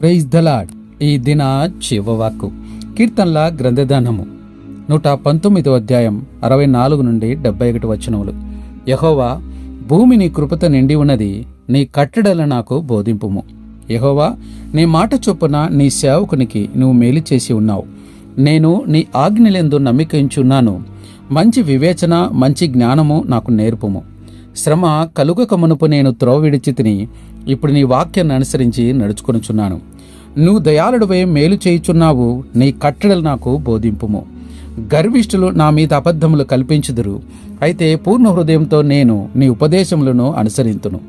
Praise the Lord ఈ దిన శివవాక్కు కీర్తనల గ్రంథదానము. నూట పంతొమ్మిదో అధ్యాయం అరవై నాలుగు నుండి డెబ్బై ఒకటి వచనములు. యహోవా భూమి నీ కృపత నిండి ఉన్నది నీ కట్టడల నాకు బోధింపుము. యహోవా నీ మాట చొప్పున నీ సేవకునికి నువ్వు మేలు చేసి ఉన్నావు. నేను నీ ఆజ్ఞలందు నమ్మికించున్నాను మంచి వివేచన మంచి జ్ఞానము నాకు నేర్పుము. శ్రమ కలుగక మునుపు నేను త్రోవ విడిచి తిని ఇప్పుడు నీ వాక్యాన్ని అనుసరించి నడుచుకొనుచున్నాను. నువ్వు దయాళుడివే మేలు చేయుచున్నావు నీ కట్టడలు నాకు బోధింపుము. గర్విష్ఠులు నా మీద అబద్ధములు కల్పించుదురు. అయితే పూర్ణ హృదయంతో నేను నీ ఉపదేశములను అనుసరింతును.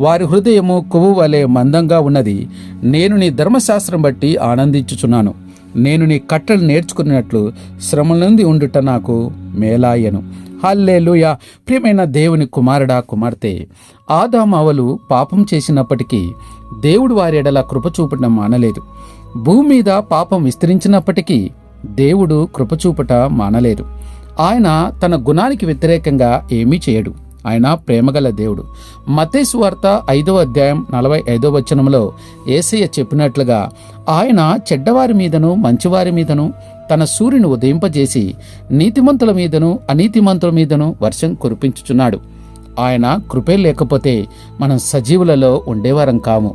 వారి హృదయము కొవ్వు వలె మందంగా ఉన్నది. నేను నీ ధర్మశాస్త్రం బట్టి ఆనందించుచున్నాను. నేను నీ కట్టలు నేర్చుకున్నట్లు శ్రమల నుండి ఉండుట నాకు మేలాయను. హల్లేలుయ. ప్రియమైన దేవుని కుమారుడా కుమార్తె ఆదామవలు పాపం చేసినప్పటికీ దేవుడు వారి ఎడల కృప చూపడం మానలేదు. భూమి మీద పాపం విస్తరించినప్పటికీ దేవుడు కృప చూపట మానలేదు. ఆయన తన గుణానికి వ్యతిరేకంగా ఏమీ చేయడు. ఆయన ప్రేమగల దేవుడు. మతేసు వార్త ఐదవ అధ్యాయం నలభై ఐదవ వచనంలో ఏసయ్య చెప్పినట్లుగా ఆయన చెడ్డవారి మీదను మంచివారి మీదను తన సూర్యుని ఉదయింపజేసి నీతిమంతుల మీదను అనీతిమంతుల మీదను వర్షం కురిపించుచున్నాడు. ఆయన కృపే లేకపోతే మనం సజీవులలో ఉండేవారం కాము.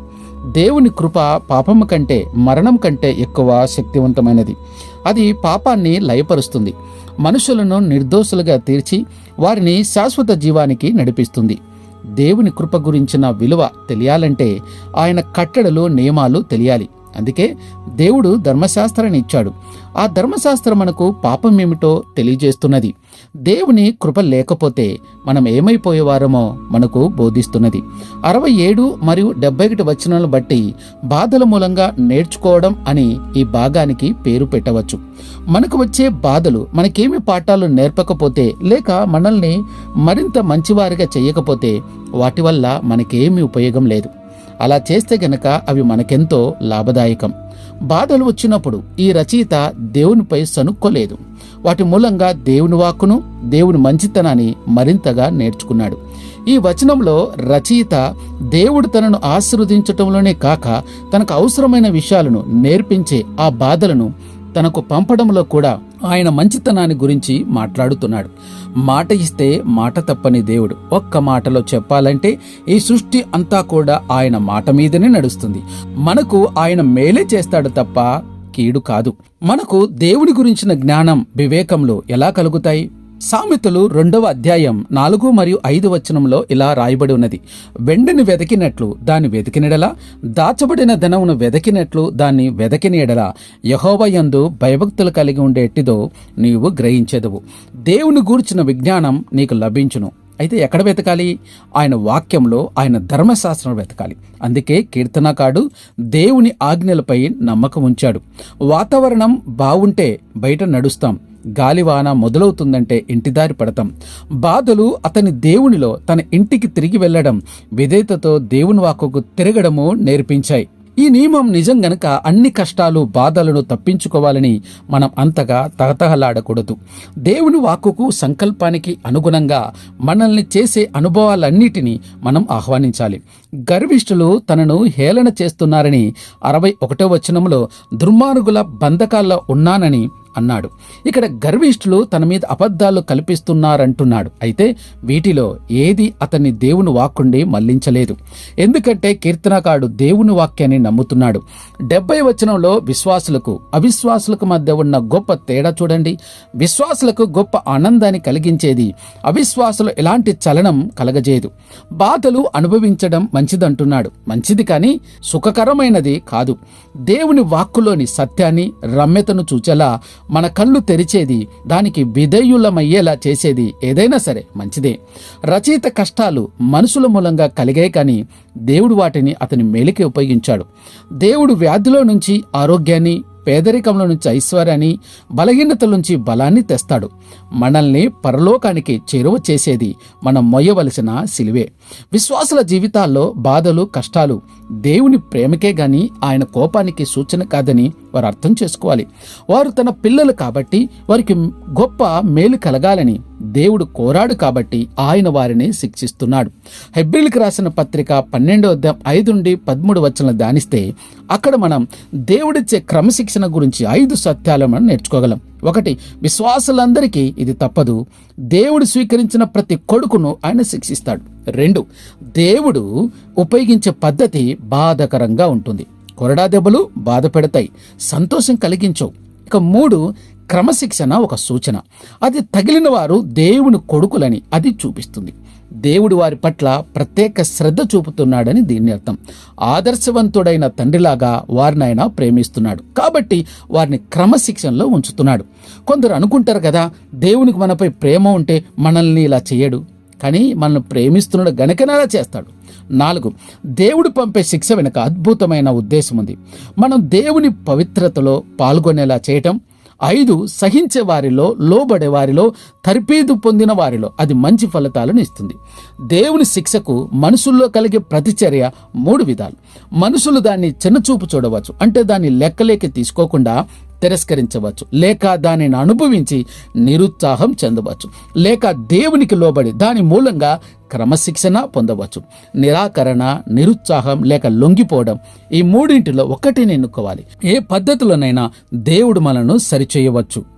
దేవుని కృప పాపము కంటే మరణం కంటే ఎక్కువ శక్తివంతమైనది. అది పాపాన్ని లయపరుస్తుంది. మనుషులను నిర్దోషులుగా తీర్చి వారిని శాశ్వత జీవానికి నడిపిస్తుంది. దేవుని కృప గురించిన విలువ తెలియాలంటే ఆయన కట్టడలు నియమాలు తెలియాలి. అందుకే దేవుడు ధర్మశాస్త్రాన్ని ఇచ్చాడు. ఆ ధర్మశాస్త్రం మనకు పాపం ఏమిటో తెలియజేస్తున్నది. దేవుని కృప లేకపోతే మనం ఏమైపోయేవారమో మనకు బోధిస్తున్నది. అరవై ఏడు మరియు డెబ్బై ఒకటి వచనాలను బట్టి బాధల మూలంగా నేర్చుకోవడం అని ఈ భాగానికి పేరు పెట్టవచ్చు. మనకు వచ్చే బాధలు మనకేమి పాఠాలు నేర్పకపోతే లేక మనల్ని మరింత మంచివారిగా చేయకపోతే వాటి వల్ల మనకేమీ ఉపయోగం లేదు. అలా చేస్తే గనక అవి మనకెంతో లాభదాయకం. బాధలు వచ్చినప్పుడు ఈ రచయిత దేవునిపై సనుక్కోలేదు వాటి మూలంగా దేవుని వాక్కును దేవుని మంచితనాన్ని మరింతగా నేర్చుకున్నాడు. ఈ వచనంలో రచయిత దేవుడు తనను ఆశీర్వదించటంలోనే కాక తనకు అవసరమైన విషయాలను నేర్పించే ఆ బాధలను తనకు పంపడంలో కూడా ఆయన మంచితనాన్ని గురించి మాట్లాడుతున్నాడు. మాట ఇస్తే మాట తప్పని దేవుడు. ఒక్క మాటలో చెప్పాలంటే ఈ సృష్టి అంతా కూడా ఆయన మాట మీదనే నడుస్తుంది. మనకు ఆయన మేలే చేస్తాడు తప్ప కీడు కాదు. మనకు దేవుడి గురించిన జ్ఞానం వివేకంలో ఎలా కలుగుతాయి? సామెతలు రెండవ అధ్యాయం నాలుగు మరియు ఐదు వచనంలో ఇలా రాయబడి ఉన్నది. వెండిని వెతికినట్లు దాన్ని వెతికినెడలా దాచబడిన ధనమును వెతికినట్లు దాన్ని వెతికిన ఎడల యహోవయందు భయభక్తులు కలిగి ఉండేటిదో నీవు గ్రహించెదవు. దేవుని గూర్చిన విజ్ఞానం నీకు లభించును. అయితే ఎక్కడ వెతకాలి? ఆయన వాక్యంలో ఆయన ధర్మశాస్త్రం వెతకాలి. అందుకే కీర్తనకాడు దేవుని ఆజ్ఞలపై నమ్మకం ఉంచాడు. వాతావరణం బాగుంటే బయట నడుస్తాం. గాలివాన మొదలవుతుందంటే ఇంటిదారి పడతాం. బాధలు అతని దేవునిలో తన ఇంటికి తిరిగి వెళ్ళడం విధేయతతో దేవుని వాక్కుకు తిరగడము నేర్పించాయి. ఈ నియమం నిజం గనక అన్ని కష్టాలు బాధలను తప్పించుకోవాలని మనం అంతగా తహతహలాడకూడదు. దేవుని వాక్కుకు సంకల్పానికి అనుగుణంగా మనల్ని చేసే అనుభవాలన్నిటినీ మనం ఆహ్వానించాలి. గర్విష్ఠులు తనను హేళన చేస్తున్నారని అరవై ఒకటో వచనంలో దుర్మార్గుల బంధకాల్లో ఉన్నానని అన్నాడు. ఇక్కడ గర్విష్ఠులు తన మీద అబద్ధాలు కల్పిస్తున్నారంటున్నాడు. అయితే వీటిలో ఏది అతన్ని దేవుని వాక్కుండి మళ్ళించలేదు. ఎందుకంటే కీర్తనకాడు దేవుని వాక్యాన్ని నమ్ముతున్నాడు. డెబ్బై వచనంలో విశ్వాసులకు అవిశ్వాసులకు మధ్య ఉన్న గొప్ప తేడా చూడండి. విశ్వాసులకు గొప్ప ఆనందాన్ని కలిగించేది అవిశ్వాసులు ఎలాంటి చలనం కలగజేయదు. బాధలు అనుభవించడం మంచిదంటున్నాడు. మంచిది కానీ సుఖకరమైనది కాదు. దేవుని వాక్కులోని సత్యాన్ని రమ్యతను చూచేలా మన కళ్ళు తెరిచేది దానికి విధేయులమయ్యేలా చేసేది ఏదైనా సరే మంచిదే. రచయిత కష్టాలు మనుషుల మూలంగా కలిగాయి కానీ దేవుడు వాటిని అతని మేలుకే ఉపయోగించాడు. దేవుడు వ్యాధిలో నుంచి ఆరోగ్యాన్ని పేదరికంలో నుంచి ఐశ్వర్యాన్ని బలహీనతల నుంచి బలాన్ని తెస్తాడు. మనల్ని పరలోకానికి చేరువ చేసేది మనం మొయ్యవలసిన సిలువే. విశ్వాసుల జీవితాల్లో బాధలు కష్టాలు దేవుని ప్రేమకే గాని ఆయన కోపానికి సూచన కాదని వారు అర్థం చేసుకోవాలి. వారు తన పిల్లలు కాబట్టి వారికి గొప్ప మేలు కలగాలని దేవుడు కోరాడు కాబట్టి ఆయన వారిని శిక్షిస్తున్నాడు. హెబ్రిల్కి రాసిన పత్రిక పన్నెండో అధ్యాయం ఐదు నుండి పదమూడు వచనం ధ్యానిస్తే అక్కడ మనం దేవుడిచ్చే క్రమశిక్షణ గురించి ఐదు సత్యాలను మనం నేర్చుకోగలం. ఒకటి విశ్వాసులందరికీ ఇది తప్పదు. దేవుడు స్వీకరించిన ప్రతి కొడుకును ఆయన శిక్షిస్తాడు. రెండు దేవుడు ఉపయోగించే పద్ధతి బాధకరంగా ఉంటుంది. కొరడా దెబ్బలు బాధ పెడతాయి సంతోషం కలిగించవు. ఇక మూడు క్రమశిక్షణ ఒక సూచన. అది తగిలిన వారు దేవుని కొడుకులని అది చూపిస్తుంది. దేవుడు వారి పట్ల ప్రత్యేక శ్రద్ధ చూపుతున్నాడని దీని అర్థం. ఆదర్శవంతుడైన తండ్రిలాగా వారిని ఆయన ప్రేమిస్తున్నాడు. కాబట్టి వారిని క్రమశిక్షణలో ఉంచుతున్నాడు. కొందరు అనుకుంటారు కదా దేవునికి మనపై ప్రేమ ఉంటే మనల్ని ఇలా చేయడు. కానీ మనల్ని ప్రేమిస్తున్నాడు గనకనలా చేస్తాడు. నాలుగు దేవుడు పంపే శిక్ష వెనుక అద్భుతమైన ఉద్దేశం ఉంది మనం దేవుని పవిత్రతలో పాల్గొనేలా చేయటం ఐదు సహించే వారిలో లోబడే వారిలో తర్పీదు పొందిన వారిలో. అది మంచి ఫలితాలను ఇస్తుంది. దేవుని శిక్షకు మనుషుల్లో కలిగే ప్రతిచర్య మూడు విధాలు. మనుషులు దాన్ని చిన్నచూపు చూడవచ్చు. అంటే దాన్ని లెక్కలేకి తీసుకోకుండా తిరస్కరించవచ్చు. లేక దానిని అనుభవించి నిరుత్సాహం చెందవచ్చు. లేక దేవునికి లోబడి దాని మూలంగా క్రమశిక్షణ పొందవచ్చు. నిరాకరణ నిరుత్సాహం లేక లొంగిపోవడం ఈ మూడింటిలో ఒకటిని ఎన్నుకోవాలి. ఏ పద్ధతిలోనైనా దేవుడు మనను సరిచేయవచ్చు.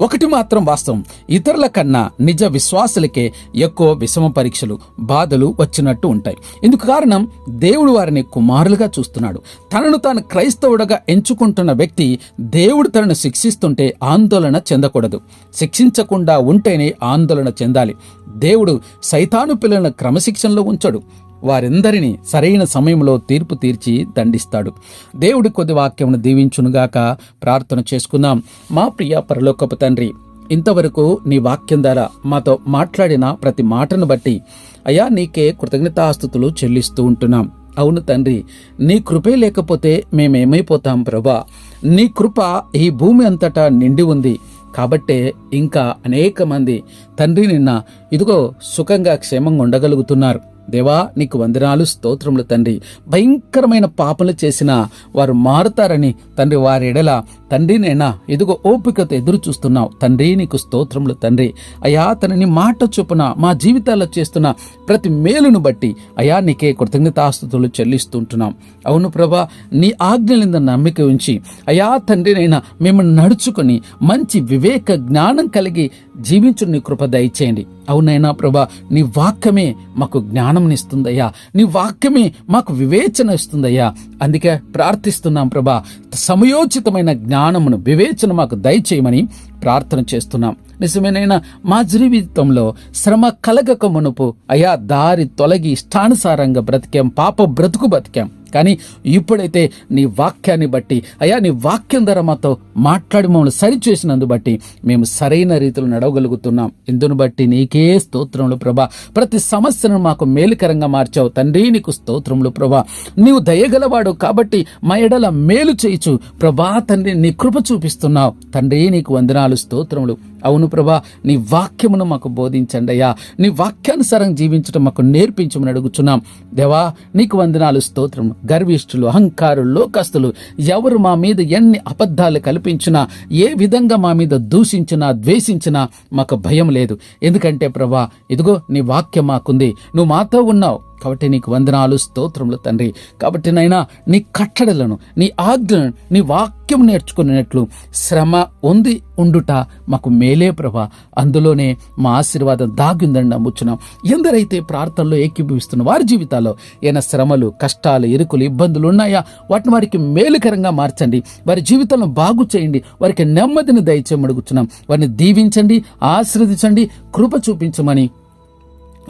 ఒకటి మాత్రం వాస్తవం. ఇతరుల కన్నా నిజ విశ్వాసులకే ఎక్కువ విషమ పరీక్షలు బాధలు వచ్చినట్టు ఉంటాయి. ఇందుకు కారణం దేవుడు వారిని కుమారులుగా చూస్తున్నాడు. తనను తాను క్రైస్తవుడుగా ఎంచుకుంటున్న వ్యక్తి దేవుడు తనను శిక్షిస్తుంటే ఆందోళన చెందకూడదు. శిక్షించకుండా ఉంటేనే ఆందోళన చెందాలి. దేవుడు సైతాను పిల్లలను క్రమశిక్షణలో ఉంచడు. వారందరినీ సరైన సమయంలో తీర్పు తీర్చి దండిస్తాడు. దేవుడి కొద్ది వాక్యమును దీవించునుగాక ప్రార్థన చేసుకుందాం. మా ప్రియ పరలోకపు తండ్రి ఇంతవరకు నీ వాక్యం ద్వారా మాతో మాట్లాడిన ప్రతి మాటను బట్టి అయా నీకే కృతజ్ఞతాస్థుతులు చెల్లిస్తూ ఉంటున్నాం. అవును తండ్రి నీ కృపే లేకపోతే మేమేమైపోతాం ప్రభా? నీ కృప ఈ భూమి అంతటా నిండి ఉంది. కాబట్టే ఇంకా అనేక మంది తండ్రి నిన్న ఇదిగో సుఖంగా క్షేమంగా ఉండగలుగుతున్నారు. దేవా నీకు వందనాలు స్తోత్రములు తండ్రి. భయంకరమైన పాపలు చేసిన వారు మారుతారని తండ్రి వారి ఎడల తండ్రి నేనా ఇదిగో ఓపికతో ఎదురు చూస్తున్నావు. తండ్రి నీకు స్తోత్రములు తండ్రి. అయా తనని మాట చొప్పున మా జీవితాల్లో చేస్తున్న ప్రతి మేలును బట్టి అయా నీకే కృతజ్ఞతాస్తుతులు చెల్లిస్తుంటున్నాం. అవును ప్రభా నీ ఆజ్ఞలింద నమ్మిక ఉంచి అయా తండ్రి నైనా మేము నడుచుకొని మంచి వివేక జ్ఞానం కలిగి జీవించు నీ కృప దయచేయండి. అవునైనా ప్రభా నీ వాక్యమే మాకు జ్ఞానంనిస్తుందయ్యా నీ వాక్యమే మాకు వివేచన ఇస్తుందయ్యా. అందుకే ప్రార్థిస్తున్నాం ప్రభా. సమయోచితమైన జ్ఞానమును వివేచన మాకు దయచేయమని ప్రార్థన చేస్తున్నాం. నిజమేనైనా మా జీవితంలో శ్రమ కలగక మునుపు అయా దారి తొలగి ఇష్టానుసారంగా బ్రతికాం పాప బ్రతుకు బతికాం. కానీ ఇప్పుడైతే నీ వాక్యాన్ని బట్టి అయ్యా నీ వాక్యం ధర మాతో మాట్లాడి మమ్మల్ని సరిచేసినందు బట్టి మేము సరైన రీతిలో నడవగలుగుతున్నాం. ఇందును బట్టి నీకే స్తోత్రములు ప్రభా. ప్రతి సమస్యను మాకు మేలుకరంగా మార్చావు తండ్రి నీకు స్తోత్రములు ప్రభా. నీవు దయగలవాడు కాబట్టి మా ఎడల మేలు చేయిచు. ప్రభా తండ్రి నీ కృప చూపిస్తున్నావు. తండ్రి నీకు వందనాలు స్తోత్రములు. అవును ప్రభా నీ వాక్యమును మాకు బోధించండి అయ్యా. నీ వాక్యానుసారం జీవించడం మాకు నేర్పించమని అడుగుచున్నాం. దేవా నీకు వందనాలు స్తోత్రం గర్విష్ఠులు అహంకారులు లోకస్తులు ఎవరు మా మీద ఎన్ని అబద్ధాలు కల్పించినా ఏ విధంగా మా మీద దూషించినా ద్వేషించినా మాకు భయం లేదు. ఎందుకంటే ప్రభా ఇదిగో నీ వాక్యం మాకుంది. నువ్వు మాతో ఉన్నావు. కాబట్టి నీకు వందనాలు స్తోత్రములు తండ్రి. కాబట్టి నైనా నీ కట్టడలను నీ ఆజ్ఞలను నీ వాక్యం నేర్చుకునేట్లు శ్రమ ఉంది ఉండుట మాకు మేలే ప్రభా. అందులోనే మా ఆశీర్వాదం దాగిందని నమ్ముచున్నాం. ఎందరైతే ప్రార్థనలో ఏకీభవిస్తున్న వారి జీవితాల్లో ఏమైనా శ్రమలు కష్టాలు ఇరుకులు ఇబ్బందులు ఉన్నాయా? వాటిని వారికి మేలుకరంగా మార్చండి. వారి జీవితంలో బాగు చేయండి. వారికి నెమ్మదిని దయచేయమడుగుచున్నాం వారిని దీవించండి ఆశీర్వదించండి కృప చూపించమని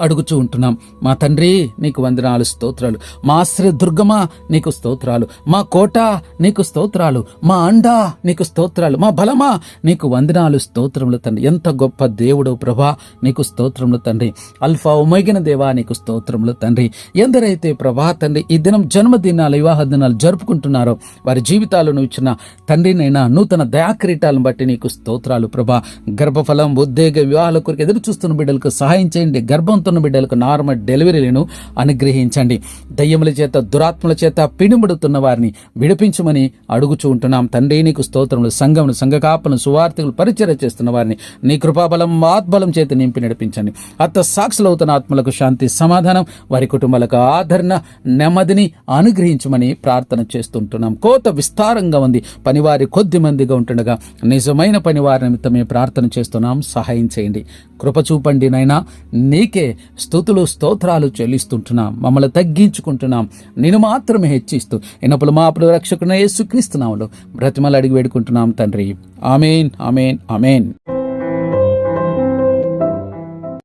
అడుగుచూ ఉంటున్నాం. మా తండ్రి నీకు వందనాలు స్తోత్రాలు. మా ఆశ్రయ దుర్గమా నీకు స్తోత్రాలు. మా కోట నీకు స్తోత్రాలు. మా అండా నీకు స్తోత్రాలు. మా బలమా నీకు వందనాలు స్తోత్రములు తండ్రి. ఎంత గొప్ప దేవుడు ప్రభా నీకు స్తోత్రములు తండ్రి. అల్ఫా ఉమైగిన దేవా నీకు స్తోత్రములు తండ్రి. ఎందరైతే ప్రభా తండ్రి ఈ దినం జన్మదినాలు వివాహ దినాలు జరుపుకుంటున్నారో వారి జీవితాలను ఇచ్చిన తండ్రినైనా నూతన దయాక్రీటాలను బట్టి నీకు స్తోత్రాలు ప్రభా. గర్భఫలం ఉద్వేగ వివాహాల కొరకు ఎదురు చూస్తున్న బిడ్డలకు సహాయం చేయండి. గర్భంతో పుడుతున్న బిడ్డలకు నార్మల్ డెలివరీలను అనుగ్రహించండి. దయ్యముల చేత దురాత్మల చేత పిడుముడుతున్న వారిని విడిపించమని అడుగుచూ ఉంటున్నాం. తండ్రి నీకు స్తోత్రములు సంఘమును సంఘకాపను సువార్తలు పరిచయ చేస్తున్న వారిని నీ కృపాబలం ఆత్బలం చేత నింపి నడిపించండి. అత్త సాక్షులవుతున్న ఆత్మలకు శాంతి సమాధానం వారి కుటుంబాలకు ఆదరణ నెమ్మదిని అనుగ్రహించమని ప్రార్థన చేస్తుంటున్నాం. కోత విస్తారంగా ఉంది. పనివారి కొద్ది మందిగా ఉంటుండగా నిజమైన పనివారి నిమిత్తమే ప్రార్థన చేస్తున్నాం. సహాయం చేయండి. కృప చూపండి నైనా నీకే స్థుతులు స్తోత్రాలు చెల్లిస్తుంటున్నాం. మమ్మల్ని తగ్గించుకుంటున్నాం. నేను మాత్రమే హెచ్చిస్తూ ఎన్నప్పుడు మా అప్పుడు రక్షకున యేసుక్రీస్తున్నాములు బ్రతిమలు అడిగి వేడుకుంటున్నాం తండ్రి. Amen amen amen.